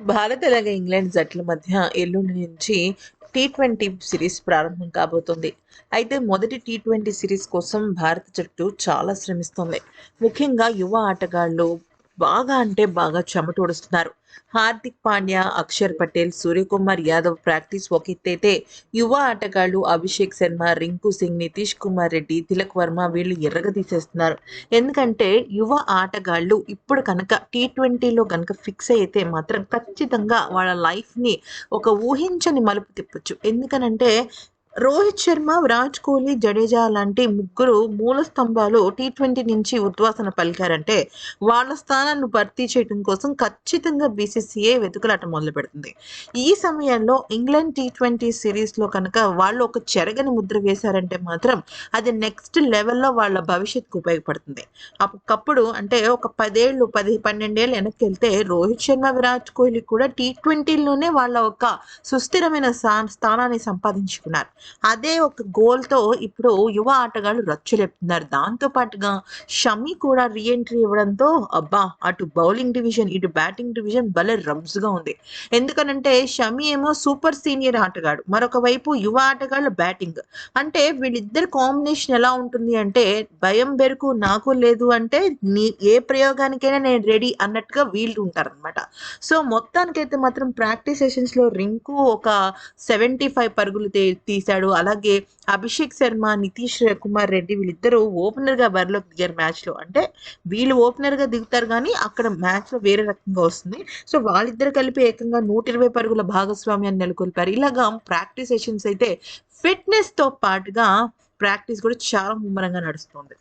భారత్ అలాగే ఇంగ్లాండ్ జట్ల మధ్య ఎల్లుండి నుంచి టీ ట్వంటీ సిరీస్ ప్రారంభం కాబోతుంది. అయితే మొదటి టీ ట్వంటీ సిరీస్ కోసం భారత జట్టు చాలా శ్రమిస్తుంది. ముఖ్యంగా యువ ఆటగాళ్ళు బాగా అంటే బాగా చెమటోడుస్తున్నారు హార్దిక్ పాండ్యా అక్షర్ పటేల్ సూర్యకుమార్ యాదవ్ ప్రాక్టీస్ ఒక ఎత్తైతే యువ ఆటగాళ్ళు అభిషేక్ శర్మ రింకు సింగ్ నితీష్ కుమార్ రెడ్డి తిలక్ వర్మ వీళ్ళు ఎర్రగ తీసేస్తున్నారు ఎందుకంటే యువ ఆటగాళ్ళు ఇప్పుడు కనుక టీ ట్వంటీలో కనుక ఫిక్స్ అయితే మాత్రం ఖచ్చితంగా వాళ్ళ లైఫ్ని ఒక ఊహించని మలుపు తిప్పొచ్చు. ఎందుకనంటే రోహిత్ శర్మ విరాట్ కోహ్లీ జడేజా లాంటి ముగ్గురు మూల స్తంభాలు టీ ట్వంటీ నుంచి ఉద్వాసన పలికారంటే వాళ్ళ స్థానాలను భర్తీ చేయడం కోసం ఖచ్చితంగా బీసీసీఏ వెతుకులాట మొదలు పెడుతుంది ఈ సమయంలో ఇంగ్లాండ్ టీ ట్వంటీ సిరీస్లో కనుక వాళ్ళు ఒక చెరగని ముద్ర వేశారంటే మాత్రం అది నెక్స్ట్ లెవెల్లో వాళ్ళ భవిష్యత్తుకు ఉపయోగపడుతుంది. ఒకప్పుడు అంటే ఒక పదేళ్ళు పది పన్నెండేళ్ళు వెనక్కి వెళ్తే రోహిత్ శర్మ విరాట్ కోహ్లీ కూడా టీ ట్వంటీలోనే వాళ్ళ ఒక సుస్థిరమైన స్థానాన్ని సంపాదించుకున్నారు. అదే ఒక గోల్తో ఇప్పుడు యువ ఆటగాళ్ళు రచ్చులేపుతున్నారు. దాంతో పాటుగా షమి కూడా రీఎంట్రీ ఇవ్వడంతో అబ్బా అటు బౌలింగ్ డివిజన్ ఇటు బ్యాటింగ్ డివిజన్ భలే రబ్స్గా ఉంది. ఎందుకనంటే షమి ఏమో సూపర్ సీనియర్ ఆటగాడు. మరొక వైపు యువ ఆటగాళ్ళు బ్యాటింగ్. అంటే వీళ్ళిద్దరి కాంబినేషన్ ఎలా ఉంటుంది అంటే భయం బెరుకు నాకు లేదు అంటే నీ ఏ ప్రయోగానికైనా నేను రెడీ అన్నట్టుగా వీళ్ళు ఉంటారనమాట సో మొత్తానికైతే మాత్రం ప్రాక్టీస్ సెషన్స్లో రింకు ఒక సెవెంటీ ఫైవ్ పరుగులు తీ- చేశాడు. అలాగే అభిషేక్ శర్మ నితీష్ కుమార్ రెడ్డి వీళ్ళిద్దరూ ఓపెనర్గా బరిలోకి దిగారు మ్యాచ్లో అంటే వీళ్ళు ఓపెనర్గా దిగుతారు కానీ అక్కడ మ్యాచ్లో వేరే రకంగా వస్తుంది. సో వాళ్ళిద్దరు కలిపి ఏకంగా నూట ఇరవై పరుగుల భాగస్వామ్యాన్ని నెలకొల్పారు. ఇలాగా ప్రాక్టీస్ సెషన్స్ అయితే ఫిట్నెస్తో పాటుగా ప్రాక్టీస్ కూడా చాలా ముమ్మరంగా నడుస్తుంది.